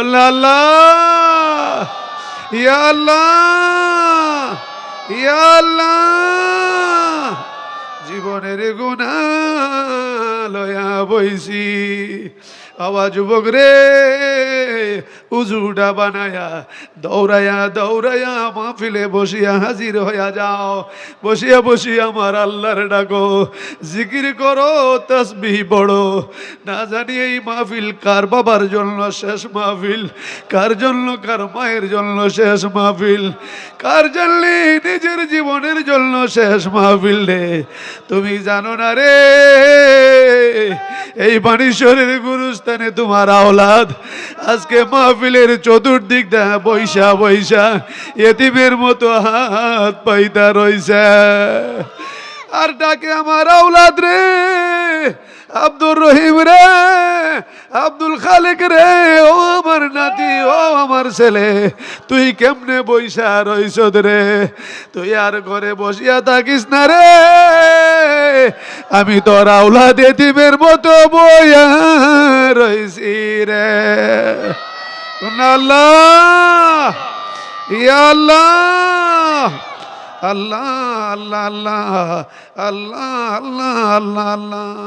আল্লাহ আল্লাহ ইয়া আল্লাহ ইয়া আল্লাহ। জীবনের গুণা লয়া বইছি আওয়া যুবক রে। উজুটা বানায়া, দৌড়ায়া দৌড়ায়া মাহফিলে বসিয়া হাজির হইয়া যাও। বসিয়া বসিয়া আমার আল্লাহর ডাকো, জিকির করো, তসবিহ পড়ো। না জানি এই মাহফিল কার বাবার জন্য শেষ মাহফিল, কার জন্য, কার মায়ের জন্য শেষ মাহফিল, কার জন্য নিজের জীবনের জন্য শেষ মাহফিল রে? তুমি জানো না রে এই বাণীশ্বরের গুরুস্থানে তোমার আওলাদ। আজকে মাহফিলের চতুর্দিক দেখা বৈশা বৈশা, এতিমের মতো হাত পাইতা রইছে। আর ডাকে আমার আওলাদ রে, আব্দুর রহিম রে, আব্দুল খালেক রে, ও আমার নাতি, ও আমার ছেলে, তুই কেমনে বইসা রইস রে? তুই আর ঘরে বসিয়া থাকিস না রে। আমি তোর আওলাদ এতিমের মতো বয়া রয়েছি রে। আল্লাহ আল্লাহ আল্লাহ আল্লাহ আল্লাহ আল্লাহ আল্লাহ।